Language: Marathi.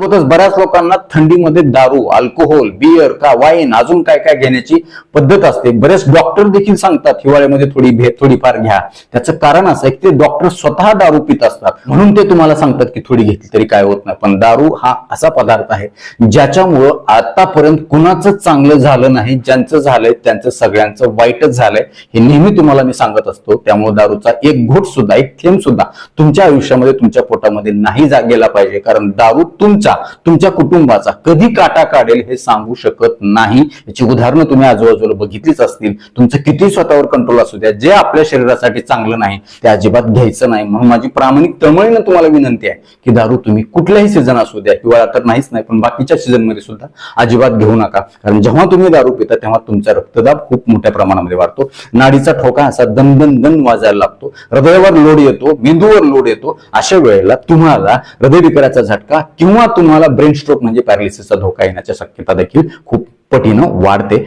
सोबतच बऱ्याच लोकांना थंडीमध्ये दारू अल्कोहोल बियर का वाईन अजून काय काय घेण्याची पद्धत असते. बरेच डॉक्टर देखील सांगतात हिवाळ्यामध्ये थोडी भे थोडीफार घ्या. त्याचं कारण असं आहे की ते डॉक्टर स्वतः दारू पित असतात. म्हणून ते तुम्हाला सांगतात की थोडी घेतली तरी काय होत नाही. पण दारू हा असा पदार्थ आहे ज्याच्यामुळं आतापर्यंत कुणाचं चांगलं झालं नाही ज्यांचं झालंय त्यांचं सगळ्यांचं वाईटच झालंय हे नेहमी तुम्हाला मी सांगत असतो. त्यामुळे दारूचा एक घोट सुद्धा एक थेंब सुद्धा तुमच्या आयुष्यामध्ये तुमच्या पोटामध्ये नाही जा गेला पाहिजे. कारण दारू तुमचा तुमच्या कुटुंबाचा कधी काटा काढेल हे सांगू शकत नाही. याची उदाहरणं तुम्ही आजूबाजूला बघितलीच असतील. तुमचं किती स्वतःवर कंट्रोल असू द्या जे आपल्या शरीरासाठी चांगलं नाही ते अजिबात घ्यायचं नाही. म्हणून माझी प्रामाणिक तळमळीनं तुम्हाला विनंती आहे की दारू तुम्ही कुठल्याही सीझन असू द्या किंवा आता नाहीच नाही पण बाकीच्या सीझनमध्ये सुद्धा अजिबात घेऊ नका. कारण जेव्हा तुम्ही दारू पिता तेव्हा तुमचा रक्तदाब खूप मोठ्या प्रमाणामध्ये वाढतो. नाडीचा ठोका असा दन दन दन वाजायला लागतो. हृदयावर लोड येतो मेंदूवर लोड येतो. अशा वेळेला तुम्हाला हृदयविकाराचा झटका किंवा तुम्हाला ब्रेन स्ट्रोक म्हणजे पॅरालिसिसचा धोका येण्याची शक्यता देखील खूप पटीनं वाढते.